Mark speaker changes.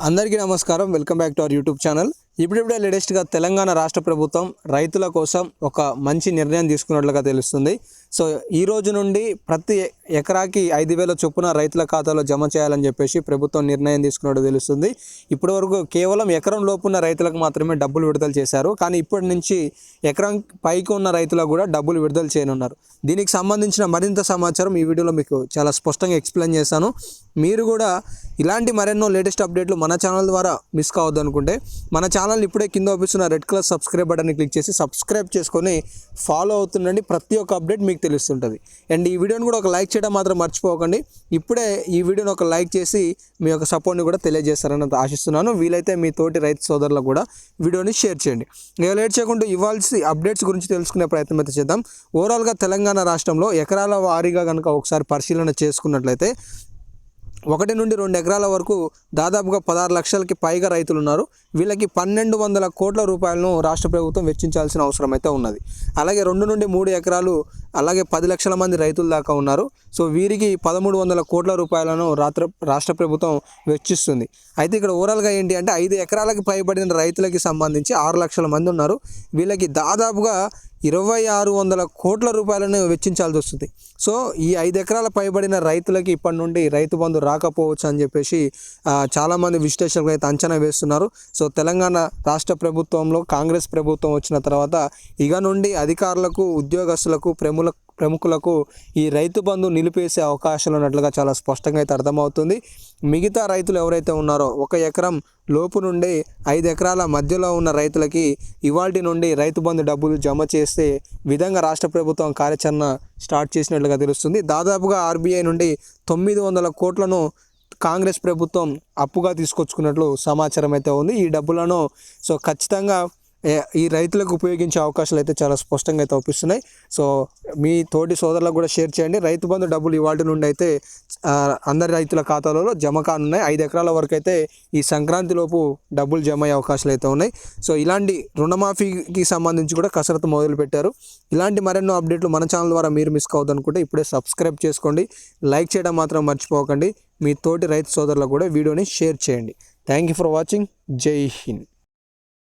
Speaker 1: అందరికీ నమస్కారం welcome back to our YouTube channel ఇప్పుడిప్పుడే లేటెస్ట్గా తెలంగాణ రాష్ట్ర ప్రభుత్వం రైతుల కోసం ఒక మంచి నిర్ణయం తీసుకున్నట్లుగా తెలుస్తుంది. సో ఈ రోజు నుండి ప్రతి ఎకరాకి ఐదు వేల చొప్పున రైతుల ఖాతాలో జమ చేయాలని చెప్పేసి ప్రభుత్వం నిర్ణయం తీసుకున్నట్టు తెలుస్తుంది. ఇప్పటి వరకు కేవలం ఎకరం లోపు ఉన్న రైతులకు మాత్రమే డబ్బులు విడుదల చేశారు. కానీ ఇప్పటి నుంచి ఎకరం పైకి ఉన్న రైతులకు కూడా డబ్బులు విడుదల చేయనున్నారు. దీనికి సంబంధించిన మరింత సమాచారం ఈ వీడియోలో మీకు చాలా స్పష్టంగా ఎక్స్ప్లెయిన్ చేశాను. మీరు కూడా ఇలాంటి మరెన్నో లేటెస్ట్ అప్డేట్లు మన ఛానల్ ద్వారా మిస్ కావద్దు అనుకుంటే మన ఛానల్ ఇప్పుడే కింద చూపిస్తున్న రెడ్ కలర్ సబ్స్క్రైబ్ బటన్ని క్లిక్ చేసి సబ్స్క్రైబ్ చేసుకొని ఫాలో అవుతుండండి. ప్రతి ఒక్క అప్డేట్ మీకు తెలుస్తుంటుంది. అండ్ ఈ వీడియోని కూడా ఒక లైక్ చేయడం మాత్రం మర్చిపోకండి. ఇప్పుడే ఈ వీడియోని ఒక లైక్ చేసి మీ యొక్క సపోర్ట్ని కూడా తెలియజేస్తారని ఆశిస్తున్నాను. వీలైతే మీ తోటి రైతు సోదరులకు కూడా వీడియోని షేర్ చేయండి. నేను లేట్ చేయకుండా ఇవ్వాల్సి అప్డేట్స్ గురించి తెలుసుకునే ప్రయత్నం అయితే చేద్దాం. ఓవరాల్గా తెలంగాణ రాష్ట్రంలో ఎకరాల వారీగా కనుక ఒకసారి పరిశీలన చేసుకున్నట్లయితే ఒకటి నుండి రెండు ఎకరాల వరకు దాదాపుగా పదహారు లక్షలకి పైగా రైతులు ఉన్నారు వీళ్ళకి పన్నెండు వందల కోట్ల రూపాయలను రాష్ట్ర ప్రభుత్వం వెచ్చించాల్సిన అవసరం అయితే ఉన్నది. అలాగే రెండు నుండి మూడు ఎకరాలు అలాగే పది లక్షల మంది రైతుల దాకా ఉన్నారు. సో వీరికి పదమూడు వందల కోట్ల రూపాయలను రాత్ర రాష్ట్ర ప్రభుత్వం వెచ్చిస్తుంది. అయితే ఇక్కడ ఓవరాల్గా ఏంటి అంటే ఐదు ఎకరాలకు పైబడిన రైతులకి సంబంధించి ఆరు లక్షల మంది ఉన్నారు. వీళ్ళకి దాదాపుగా ఇరవై ఆరు వందల కోట్ల రూపాయలను వెచ్చించాల్సి వస్తుంది. సో ఈ ఐదు ఎకరాల పైబడిన రైతులకి ఇప్పటి నుండి రైతు బంధు రాకపోవచ్చు అని చెప్పేసి చాలామంది విశ్లేషకులు అయితే అంచనా వేస్తున్నారు. సో తెలంగాణ రాష్ట్ర ప్రభుత్వంలో కాంగ్రెస్ ప్రభుత్వం వచ్చిన తర్వాత ఇక నుండి అధికారులకు ఉద్యోగస్తులకు ప్రముఖ ప్రముఖులకు ఈ రైతు బంధు నిలిపేసే అవకాశాలు ఉన్నట్లుగా చాలా స్పష్టంగా అయితే అర్థమవుతుంది. మిగతా రైతులు ఎవరైతే ఉన్నారో ఒక ఎకరం లోపు నుండి ఐదు ఎకరాల మధ్యలో ఉన్న రైతులకి ఇవాల్టి నుండి రైతు బంధు డబ్బులు జమ చేసే విధంగా రాష్ట్ర ప్రభుత్వం కార్యాచరణ స్టార్ట్ చేసినట్లుగా తెలుస్తుంది. దాదాపుగా ఆర్బీఐ నుండి తొమ్మిది వందల కోట్లను కాంగ్రెస్ ప్రభుత్వం అప్పుగా తీసుకొచ్చుకున్నట్లు సమాచారం అయితే ఉంది. ఈ డబ్బులను సో ఖచ్చితంగా ఈ రైతులకు ఉపయోగించే అవకాశాలు అయితే చాలా స్పష్టంగా అయితే అవుపిస్తున్నాయి సో మీ తోటి సోదరులకు కూడా షేర్ చేయండి. రైతు బంధు డబ్బులు ఇవాటి నుండి అయితే అందరి రైతుల ఖాతాలలో జమ కానున్నాయి. ఐదు ఎకరాల వరకు అయితే ఈ సంక్రాంతి లోపు డబ్బులు జమ అయ్యే అవకాశాలు అయితే ఉన్నాయి. సో ఇలాంటి రుణమాఫీకి సంబంధించి కూడా కసరత్తు మొదలు పెట్టారు ఇలాంటి మరెన్నో అప్డేట్లు మన ఛానల్ ద్వారా మీరు మిస్ కావద్దనుకుంటే ఇప్పుడే సబ్స్క్రైబ్ చేసుకోండి. లైక్ చేయడం మాత్రం మర్చిపోకండి. మీ తోటి రైతు సోదరులకు కూడా వీడియోని షేర్ చేయండి. Thank you for watching. జై హింద్.